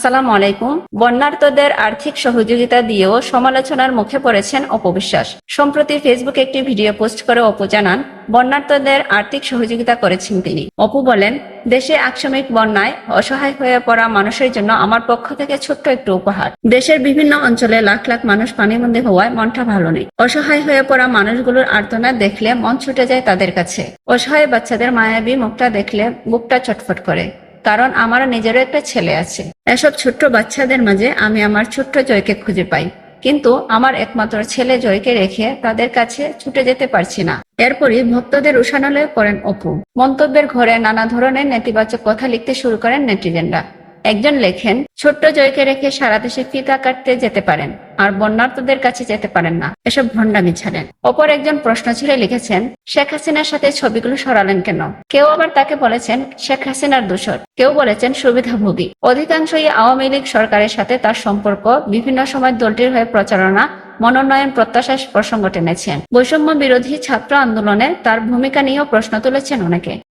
আসসালামু আলাইকুম। বন্যার্তদের আর্থিক সহযোগিতা দিয়েও সমালোচনার মুখে পড়েছেন অপবিশ্বাস। সম্প্রতি ফেসবুকে একটি ভিডিও পোস্ট করে অপু জানান, বন্যার্তদের আর্থিক সহযোগিতা করেছেন তিনি। অপু বলেন, দেশে আকস্মিক বন্যায় অসহায় হয়ে পড়া মানুষের জন্য আমার পক্ষ থেকে ছোট্ট একটু উপহার। দেশের বিভিন্ন অঞ্চলে লাখ লাখ মানুষ পানিবন্দী হওয়ায় মনটা ভালো নেই। অসহায় হয়ে পড়া মানুষগুলোর আর্তনা দেখলে মন ছুটে যায় তাদের কাছে। অসহায় বাচ্চাদের মায়াবী মুখটা দেখলে বুকটা চটফট করে। কারণ আমার নিজেরও একটা ছেলে আছে। এসব ছোট্ট বাচ্চাদের মাঝে আমি আমার ছোট্ট জয়কে খুঁজে পাই। কিন্তু আমার একমাত্র ছেলে জয়কে রেখে তাদের কাছে ছুটে যেতে পারছি না। এরপরই ভক্তদের উষানালয়ে পড়েন অপু। মন্তব্যের ঘরে নানা ধরনের নেতিবাচক কথা লিখতে শুরু করেন নেটিজেনরা। একজন লেখেন, ছোট্ট জয়কে রেখে সারা দেশে ফিতা কাটতে যেতে পারেন, আর বন্যার্তদের কাছে যেতে পারেন না, এসব ভণ্ডামি ছাড়েন। অপর একজন প্রশ্ন ছিল লিখেছেন, শেখ হাসিনার সাথে ছবিগুলো সরালেন কেন? কেউ আবার তাকে বলেছেন, শেখ হাসিনার দোষর। কেউ বলেছেন, সুবিধাভোগী। অধিকাংশই আওয়ামী লীগ সরকারের সাথে তার সম্পর্ক, বিভিন্ন সময় দলটির হয়ে প্রচারণা, মনোনয়ন প্রত্যাশার প্রসঙ্গ টেনেছেন। বৈষম্য বিরোধী ছাত্র আন্দোলনে তার ভূমিকা নিয়েও প্রশ্ন তুলেছেন অনেকে।